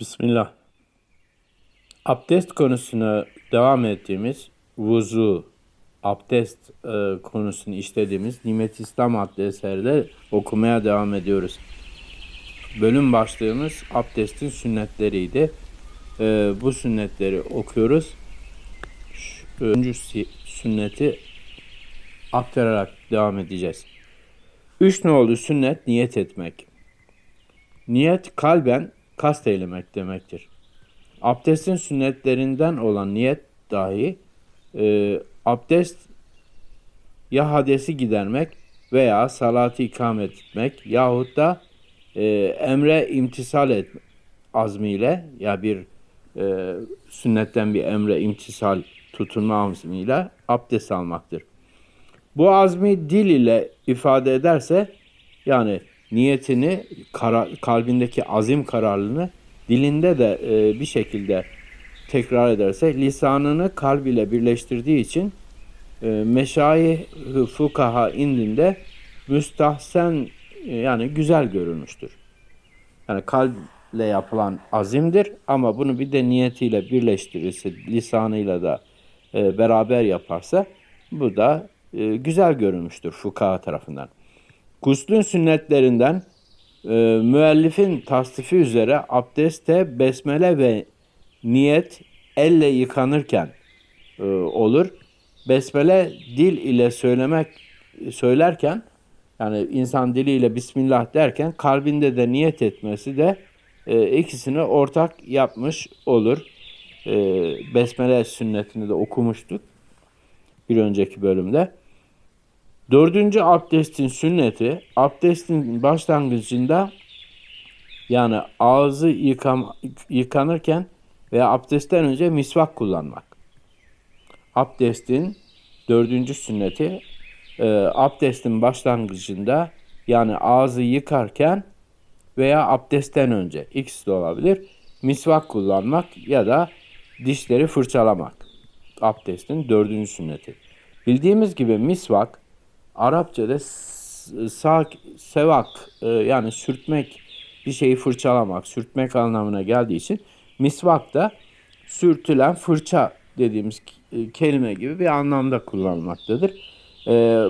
Bismillah. Abdest konusuna devam ettiğimiz vuzu, abdest e, konusunu işlediğimiz Nimet İslam adlı eserde okumaya devam ediyoruz. Bölüm başlığımız abdestin sünnetleriydi. E, bu sünnetleri okuyoruz. Şu, si- sünneti aktararak devam edeceğiz. Üç ne oldu sünnet? Niyet etmek. Niyet kalben kast eylemek demektir. Abdestin sünnetlerinden olan niyet dahi e, abdest ya hadesi gidermek veya salatı ikamet etmek yahut da e, emre imtisal et azmiyle ya bir e, sünnetten bir emre imtisal tutunma azmiyle abdest almaktır. Bu azmi dil ile ifade ederse yani niyetini kara, kalbindeki azim kararlılığını dilinde de e, bir şekilde tekrar ederse lisanını kalb ile birleştirdiği için e, meşayih fukaha indinde müstahsen e, yani güzel görülmüştür. Yani kalple yapılan azimdir ama bunu bir de niyetiyle birleştirirse, lisanıyla da e, beraber yaparsa bu da e, güzel görülmüştür fukaha tarafından. Guslün sünnetlerinden e, müellifin tasdifi üzere abdeste besmele ve niyet elle yıkanırken e, olur. Besmele dil ile söylemek söylerken yani insan diliyle Bismillah derken kalbinde de niyet etmesi de e, ikisini ortak yapmış olur. E, besmele sünnetini de okumuştuk bir önceki bölümde. Dördüncü abdestin sünneti, abdestin başlangıcında yani ağzı yıkam, yıkanırken veya abdestten önce misvak kullanmak. Abdestin dördüncü sünneti, e, abdestin başlangıcında yani ağzı yıkarken veya abdestten önce ikisi de olabilir. Misvak kullanmak ya da dişleri fırçalamak. Abdestin dördüncü sünneti. Bildiğimiz gibi misvak Arapçada sak, sevak e, yani sürtmek bir şeyi fırçalamak, sürtmek anlamına geldiği için misvak da sürtülen fırça dediğimiz e, kelime gibi bir anlamda kullanılmaktadır. E,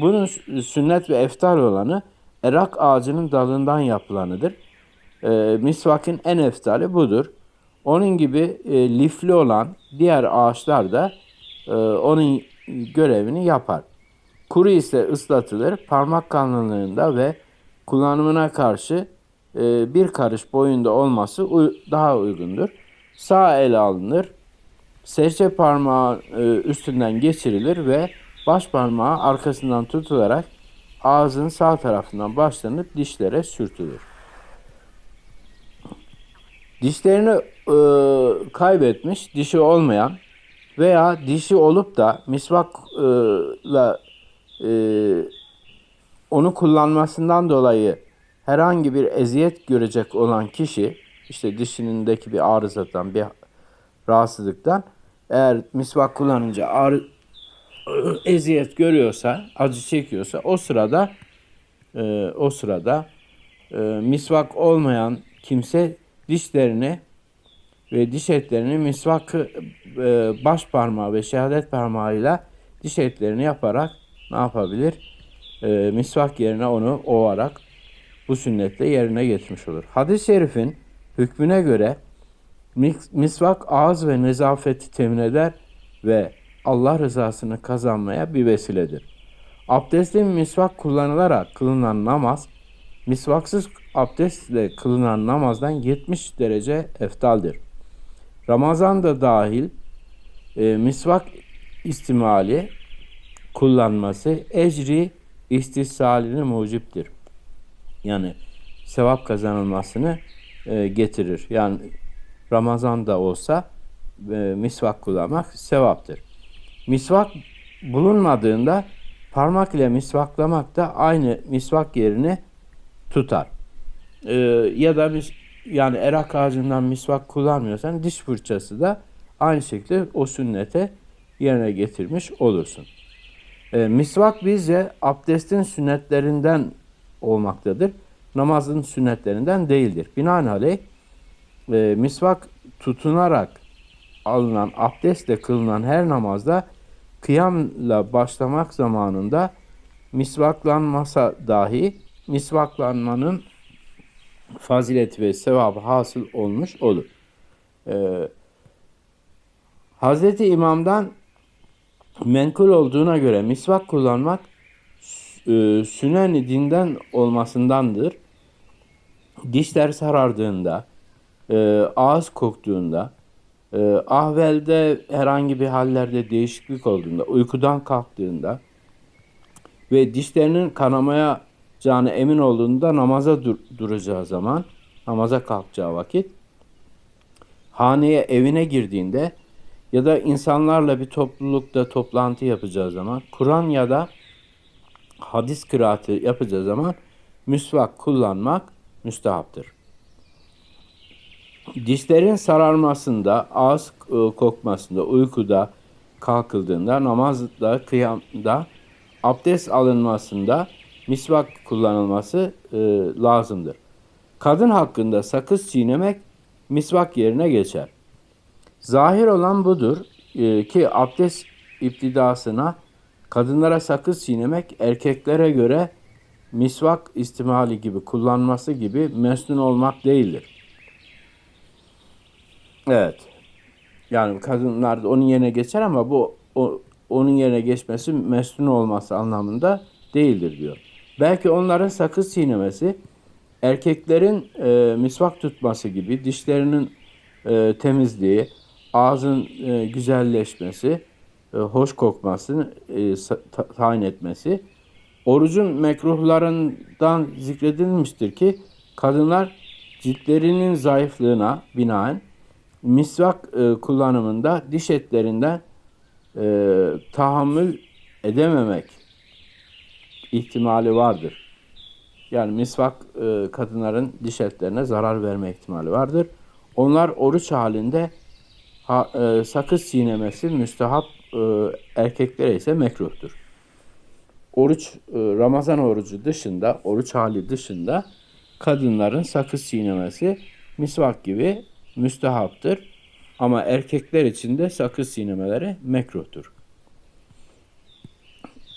bunun sünnet ve eftar olanı erak ağacının dalından yapılanıdır. E, misvakın en eftali budur. Onun gibi e, lifli olan diğer ağaçlar da e, onun görevini yapar. Kuru ise ıslatılır, parmak kalınlığında ve kullanımına karşı e, bir karış boyunda olması daha uygundur. Sağ ele alınır, serçe parmağı e, üstünden geçirilir ve baş parmağı arkasından tutularak ağzın sağ tarafından başlanıp dişlere sürtülür. Dişlerini e, kaybetmiş, dişi olmayan veya dişi olup da misvakla e, onu kullanmasından dolayı herhangi bir eziyet görecek olan kişi, işte dişinindeki bir arızadan, bir rahatsızlıktan eğer misvak kullanınca ağrı, eziyet görüyorsa, acı çekiyorsa o sırada e, o sırada e, misvak olmayan kimse dişlerini ve diş etlerini misvak e, baş parmağı ve şehadet parmağıyla diş etlerini yaparak ne yapabilir? E, misvak yerine onu ovarak bu sünnetle yerine getirmiş olur. Hadis-i şerifin hükmüne göre mis- misvak ağız ve nezafeti temin eder ve Allah rızasını kazanmaya bir vesiledir. Abdestle misvak kullanılarak kılınan namaz, misvaksız abdestle kılınan namazdan 70 derece eftaldir. Ramazan da dahil e, misvak istimali kullanması ecri istihsalini muciptir. Yani sevap kazanılmasını e, getirir. Yani Ramazan'da olsa e, misvak kullanmak sevaptır. Misvak bulunmadığında parmak ile misvaklamak da aynı misvak yerini tutar. Ee, ya da mis, yani erak ağacından misvak kullanmıyorsan diş fırçası da aynı şekilde o sünnete yerine getirmiş olursun. Ee, misvak bizce abdestin sünnetlerinden olmaktadır. Namazın sünnetlerinden değildir. Binaenaleyh e, misvak tutunarak alınan abdestle kılınan her namazda kıyamla başlamak zamanında misvaklanmasa dahi misvaklanmanın fazileti ve sevabı hasıl olmuş olur. Ee, Hazreti İmam'dan menkul olduğuna göre misvak kullanmak e, sünen dinden olmasındandır. Dişler sarardığında, e, ağız koktuğunda, e, ahvelde herhangi bir hallerde değişiklik olduğunda, uykudan kalktığında ve dişlerinin kanamaya canı emin olduğunda namaza dur- duracağı zaman, namaza kalkacağı vakit, haneye evine girdiğinde ya da insanlarla bir toplulukta toplantı yapacağı zaman, Kur'an ya da hadis kıraatı yapacağı zaman müsvak kullanmak müstehaptır. Dişlerin sararmasında, ağız e, kokmasında, uykuda, kalkıldığında, namazda, kıyamda, abdest alınmasında misvak kullanılması e, lazımdır. Kadın hakkında sakız çiğnemek misvak yerine geçer. Zahir olan budur e, ki abdest iptidasına kadınlara sakız çiğnemek erkeklere göre misvak istimali gibi kullanması gibi mesnun olmak değildir. Evet. Yani kadınlar da onun yerine geçer ama bu o, onun yerine geçmesi mesnun olması anlamında değildir diyor. Belki onların sakız çiğnemesi erkeklerin e, misvak tutması gibi dişlerinin e, temizliği, ağzın e, güzelleşmesi, e, hoş kokmasını e, ta- tayin etmesi orucun mekruhlarından zikredilmiştir ki kadınlar ciltlerinin zayıflığına binaen misvak e, kullanımında diş etlerinden e, tahammül edememek ihtimali vardır. Yani misvak e, kadınların diş etlerine zarar verme ihtimali vardır. Onlar oruç halinde ha, e, sakız çiğnemesi müstehap, e, erkeklere ise mekruhtur. Oruç, e, Ramazan orucu dışında, oruç hali dışında kadınların sakız çiğnemesi misvak gibi müstehaptır. Ama erkekler için de sakız çiğnemeleri mekruhtur.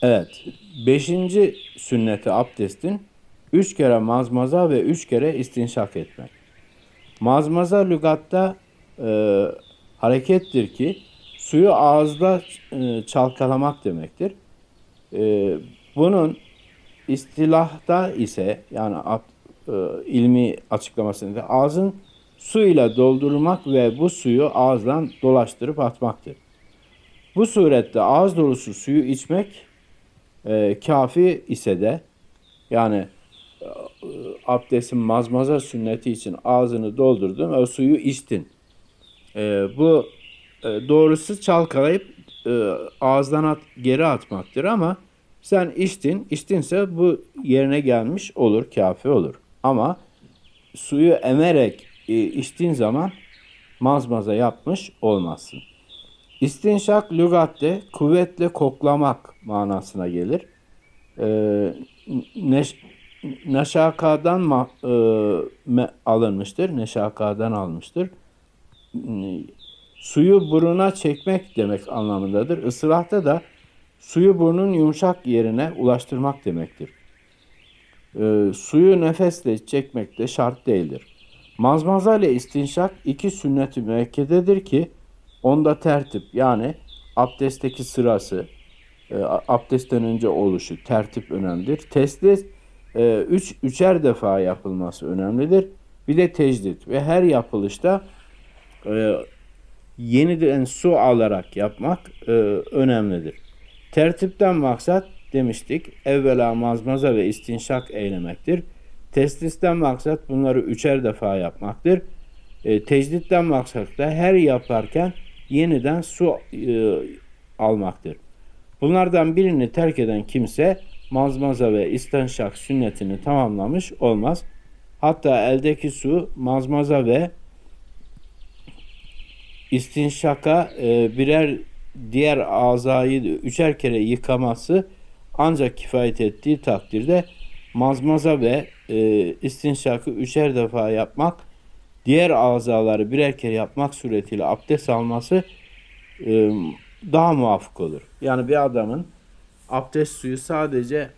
Evet. Beşinci sünneti abdestin üç kere mazmaza ve üç kere istinşak etmek. Mazmaza lügatta e, harekettir ki suyu ağızda e, çalkalamak demektir. E, bunun istilahta ise yani e, ilmi açıklamasında ağzın suyla doldurmak ve bu suyu ağızdan dolaştırıp atmaktır. Bu surette ağız dolusu suyu içmek kafi ise de yani abdestin mazmaza sünneti için ağzını doldurdun ve o suyu içtin. E, bu e, doğrusu çalkalayıp e, ağızdan at, geri atmaktır ama sen içtin, içtinse bu yerine gelmiş olur, kafi olur. Ama suyu emerek e, içtiğin zaman mazmaza yapmış olmazsın. İstinşak lügatte kuvvetle koklamak manasına gelir. Ee, neş, neşakadan ma, e, me, alınmıştır. Neşakadan almıştır. Suyu buruna çekmek demek anlamındadır. Islahta da suyu burnun yumuşak yerine ulaştırmak demektir. Ee, suyu nefesle çekmek de şart değildir. Mazmaza ile istinşak iki sünnet-i müekkededir ki onda tertip yani abdestteki sırası, e, abdestten önce oluşu, tertip önemlidir. Teslis e, üç, üçer defa yapılması önemlidir. Bir de tecdit ve her yapılışta e, yeniden su alarak yapmak e, önemlidir. Tertipten maksat demiştik evvela mazmaza ve istinşak eylemektir. Teslisten maksat bunları üçer defa yapmaktır. E, tecditten maksat da her yaparken yeniden su e, almaktır. Bunlardan birini terk eden kimse mazmaza ve istinşak sünnetini tamamlamış olmaz. Hatta eldeki su mazmaza ve istinşaka e, birer diğer azayı üçer kere yıkaması ancak kifayet ettiği takdirde mazmaza ve e, istinşakı üçer defa yapmak diğer azaları birer kere yapmak suretiyle abdest alması e, daha muvafık olur. Yani bir adamın abdest suyu sadece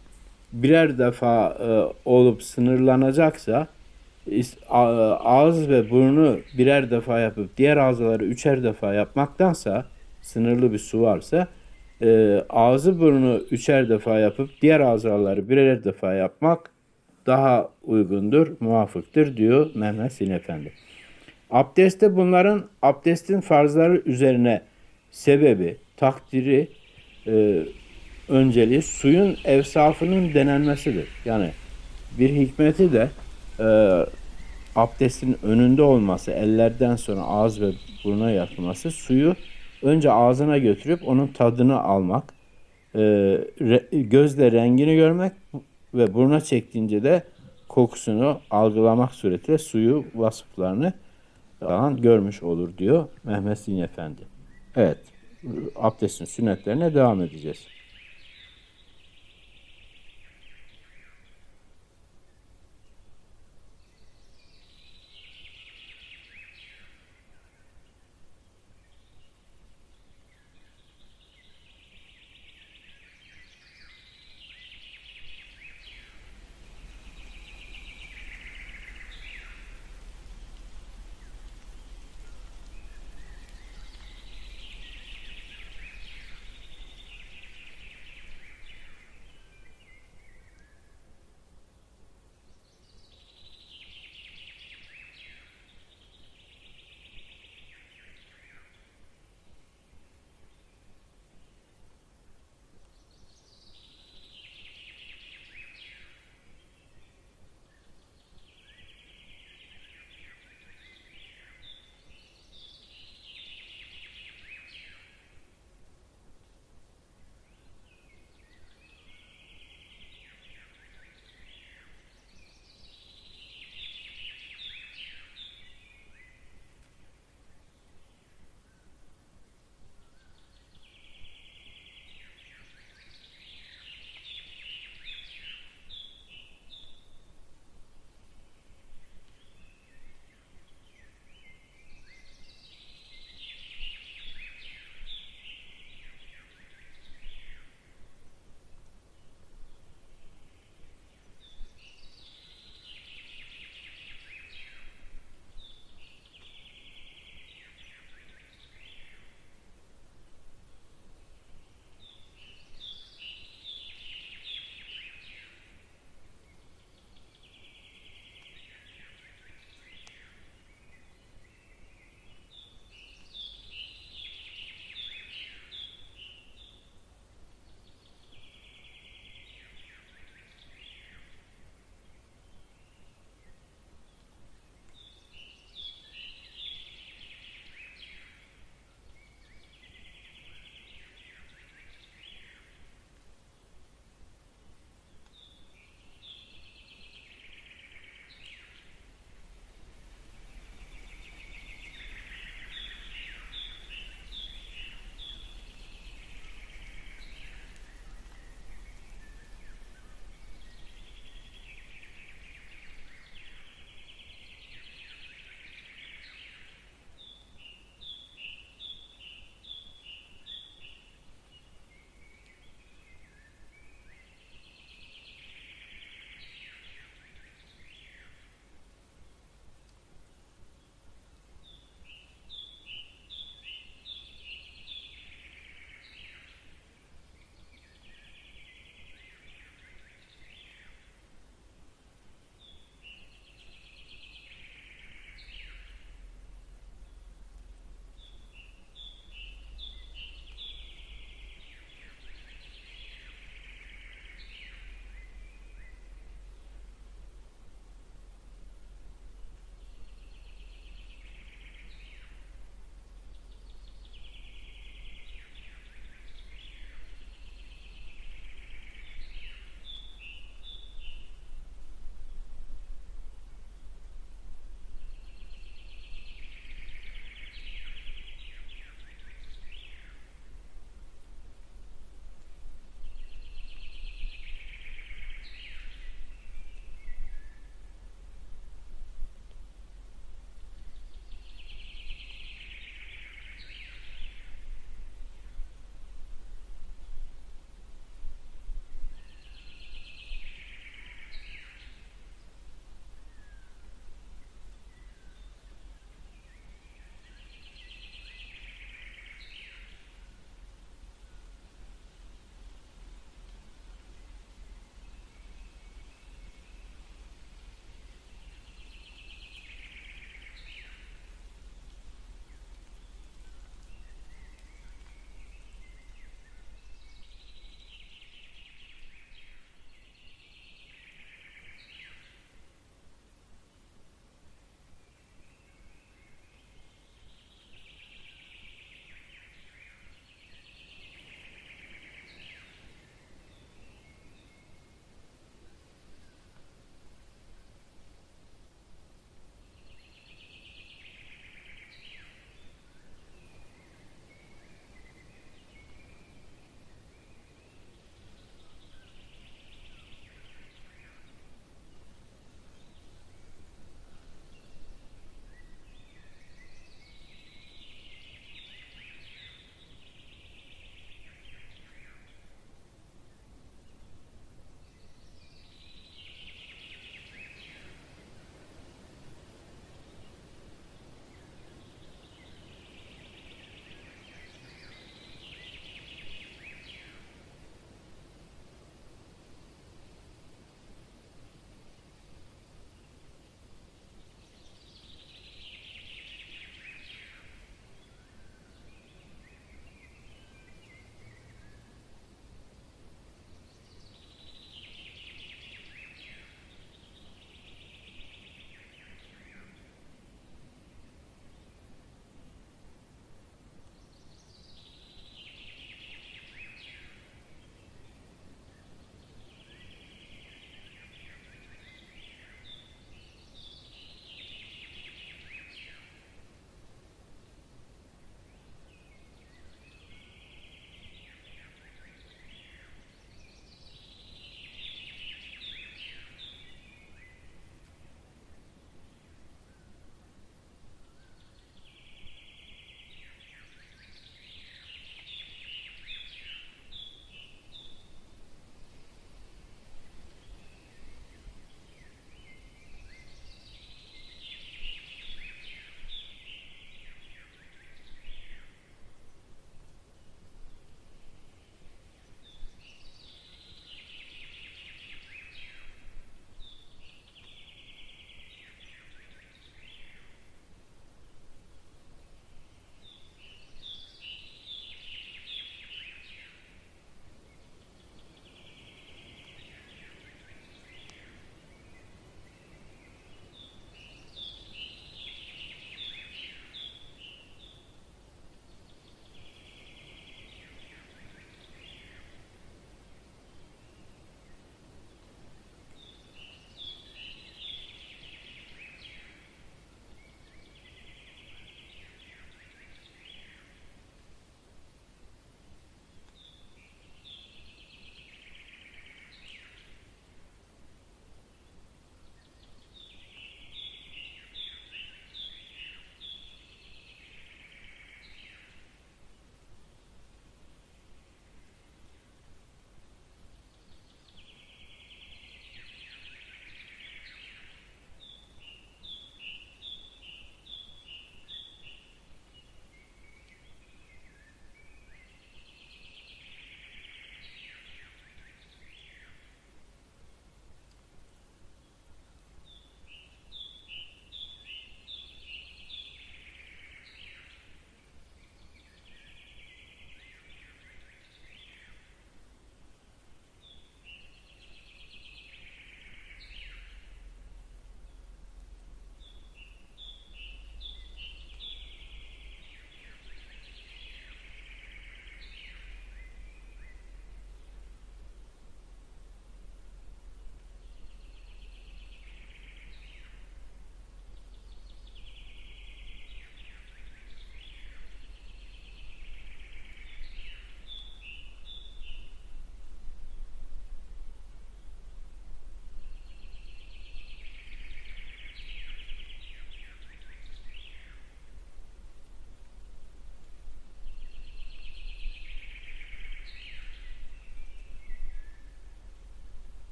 birer defa e, olup sınırlanacaksa ağız ve burnu birer defa yapıp diğer ağzaları üçer defa yapmaktansa sınırlı bir su varsa e, ağzı burnu üçer defa yapıp diğer azaları birer defa yapmak daha uygundur, muvafıktır diyor Mehmet Sin Efendi. Abdestte bunların abdestin farzları üzerine sebebi, takdiri, e, önceliği suyun evsafının denenmesidir. Yani bir hikmeti de e, abdestin önünde olması, ellerden sonra ağız ve buruna yapılması, suyu önce ağzına götürüp onun tadını almak, e, re- gözle rengini görmek ve buruna çektiğince de kokusunu algılamak suretiyle suyu vasıflarını falan görmüş olur diyor Mehmet Zin Efendi. Evet, abdestin sünnetlerine devam edeceğiz.